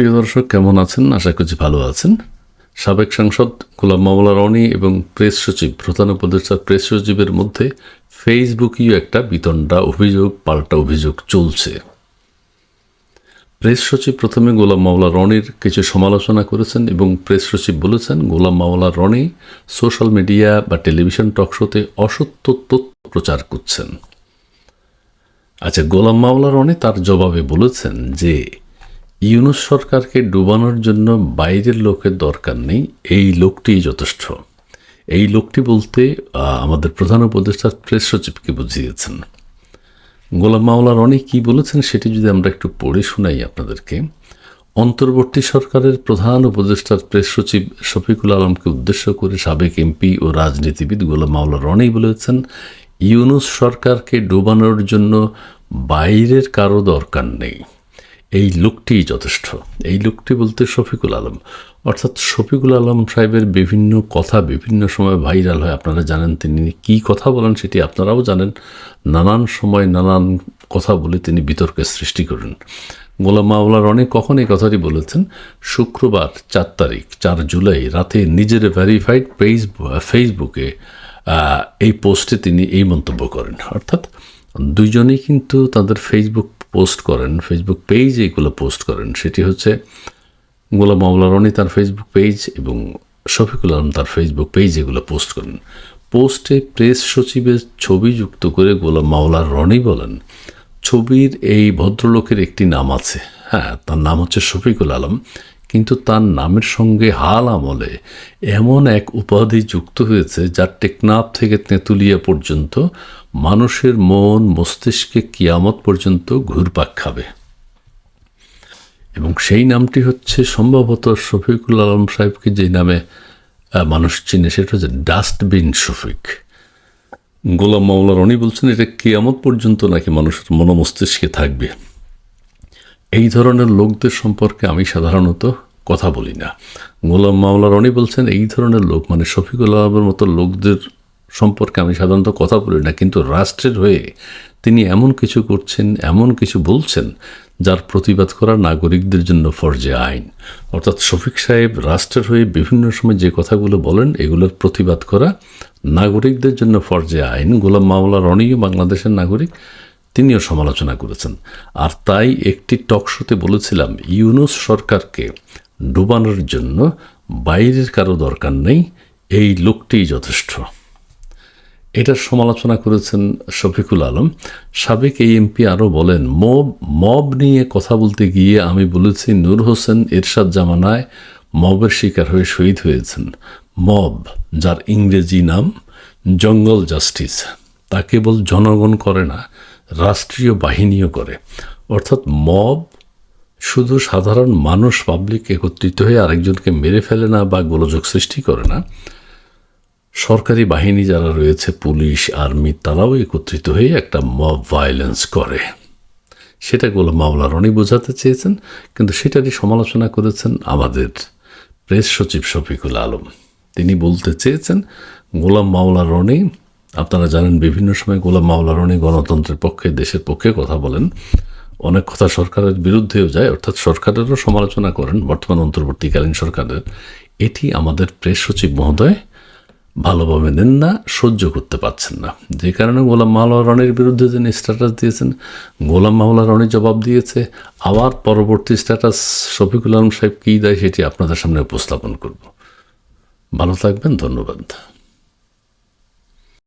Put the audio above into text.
প্রিয় দর্শক, কেমন আছেন? আশা করছি ভালো আছেন। সাবেক সাংসদ গোলাম মামলা রনি এবং প্রেস সচিব, প্রধান উপদেষ্টা প্রেস সচিবের মধ্যে ফেসবুকীয় একটা বিতণ্ডা অভিযোগ, পাল্টা অভিযোগ চলছে। প্রেস সচিব প্রথমে গোলাম মাওলা রনির কিছু সমালোচনা করেছেন এবং প্রেস সচিব বলেছেন, গোলাম মাওলা রনি সোশ্যাল মিডিয়া বা টেলিভিশন টকশোতে অসত্য তথ্য প্রচার করছেন। আচ্ছা গোলাম মাওলা রনি তার জবাবে বলেছেন যে ইউনুস সরকারকে ডুবানোর জন্য বাইরের লোকের দরকার নেই, এই লোকটিই যথেষ্ট। এই লোকটি বলতে আমাদের প্রধান উপদেষ্টা প্রেস সচিবকে বুঝিয়েছেন। গোলাম মাওলা রনি কি বলেছেন সেটি যদি আমরা একটু পড়ে শোনাই আপনাদেরকে। অন্তর্বর্তী সরকারের প্রধান উপদেষ্টার প্রেস সচিব শফিকুল আলমকে উদ্দেশ্য করে সাবেক এমপি ও রাজনীতিবিদ গোলাম মাওলা রনি বলেছেন, ইউনুস সরকারকে ডোবানোর জন্য বাইরের কারও দরকার নেই। এই লোকটিই যথেষ্ট। এই লোকটি বলতে শফিকুল আলম। অর্থাৎ শফিকুল আলম সাহেবের বিভিন্ন কথা বিভিন্ন সময় ভাইরাল হয়। আপনারা জানেন তিনি কি কথা বলেন সেটি আপনারাও জানেন। নানান সময় নানান কথা বলে তিনি বিতর্কের সৃষ্টি করেন। গোলাম মাওলা অনেক কখন এই কথাটি বলেছেন, শুক্রবার চার তারিখ, চার জুলাই রাতে নিজের ভেরিফাইড পেজ, ফেসবুকে এই পোস্টে তিনি এই মন্তব্য করেন। অর্থাৎ দুইজনেই কিন্তু তাদের ফেসবুক পোস্ট করেন ফেসবুক পেজ এগুলো পোস্ট করেন। সেটি হচ্ছে গোলাম মাওলা রনি তার ফেসবুক পেজ এবং শফিকুল আলম তার ফেসবুক পেজ এগুলো পোস্ট করেন। পোস্টে প্রেস সচিবের ছবি যুক্ত করে গোলাম মাওলা রনি বলেন, ছবির এই ভদ্রলোকের একটি নাম আছে। হ্যাঁ তার নাম হচ্ছে শফিকুল আলম। কিন্তু তার নামের সঙ্গে হাল আমলে এমন এক উপাধি যুক্ত হয়েছে যা টেকনাফ থেকে তেঁতুলিয়া পর্যন্ত মানুষের মন, মস্তিষ্কে কিয়ামত পর্যন্ত ঘুরপাক খাবে। এবং সেই নামটি হচ্ছে সম্ভবত শফিকুল আলম সাহেবকে যে নামে মানুষ চিনে, সেটা হচ্ছে ডাস্টবিন শফিক। গোলাম মাওলা রনি বলছেন, এটা কেয়ামত পর্যন্ত নাকি মানুষের মনোমস্তিষ্কে থাকবে? এই ধরনের লোকদের সম্পর্কে আমি সাধারণত কথা বলি না। গোলাম মাওলা রনি বলছেন, এই ধরনের লোক মানে শফিকুল আলমের মতো লোকদের সম্পর্কে আমি সাধারণত কথা বলি না, কিন্তু রাষ্ট্রের হয়ে তিনি এমন কিছু করছেন, এমন কিছু বলছেন, যার প্রতিবাদ করা নাগরিকদের জন্য ফরজে আইন। অর্থাৎ শফিক সাহেব রাষ্ট্রের হয়ে বিভিন্ন সময় যে কথাগুলো বলেন, এগুলোর প্রতিবাদ করা নাগরিকদের জন্য ফরজে আইন। গোলাম মাওলা রনিও বাংলাদেশের নাগরিক, তিনিও সমালোচনা করেছেন। আর তাই একটি টক শোতে বলেছিলাম, ইউনুস সরকারকে ডুবানোর জন্য বাইরের কারও দরকার নেই, এই লোকটিই যথেষ্ট। এটার সমালোচনা করেছেন শফিকুল আলম। সাবেক এই এমপি আরও বলেন, মব মব নিয়ে কথা বলতে গিয়ে আমি বলেছি, নূর হোসেন এরশাদ জামানায় মবের শিকার হয়ে শহীদ হয়েছেন। মব, যার ইংরেজি নাম জঙ্গল জাস্টিস। তা কেবল জনগণ করে না, রাষ্ট্রীয় বাহিনীও করে। অর্থাৎ মব শুধু সাধারণ মানুষ পাবলিক একত্রিত হয়ে আরেকজনকে মেরে ফেলে না বা গোলযোগ সৃষ্টি করে না। সরকারি বাহিনী যারা রয়েছে, পুলিশ, আর্মি, তারাও একত্রিত হয়ে একটা মব ভায়োলেন্স করে। সেটা গোলাম মাওলা রনি বোঝাতে চেয়েছেন, কিন্তু সেটারই সমালোচনা করেছেন আমাদের প্রেস সচিব শফিকুল আলম। তিনি বলতে চেয়েছেন, গোলাম মাওলা রনি, আপনারা জানেন বিভিন্ন সময় গোলাম মাওলা রনি গণতন্ত্রের পক্ষে, দেশের পক্ষে কথা বলেন। অনেক কথা সরকারের বিরুদ্ধেও যায়, অর্থাৎ সরকারেরও সমালোচনা করেন বর্তমান অন্তর্বর্তীকালীন সরকারের। এটি আমাদের প্রেস সচিব মহোদয় ভালোভাবে নেন না, সহ্য করতে পারছেন না। যে কারণে গোলাম মাওলা রনির বিরুদ্ধে তিনি স্ট্যাটাস দিয়েছেন, গোলাম মাওলা রনি জবাব দিয়েছে, আবার পরবর্তী স্ট্যাটাস শফিকুল আলম সাহেব কী দেয় সেটি আপনাদের সামনে উপস্থাপন করব। ভালো থাকবেন, ধন্যবাদ।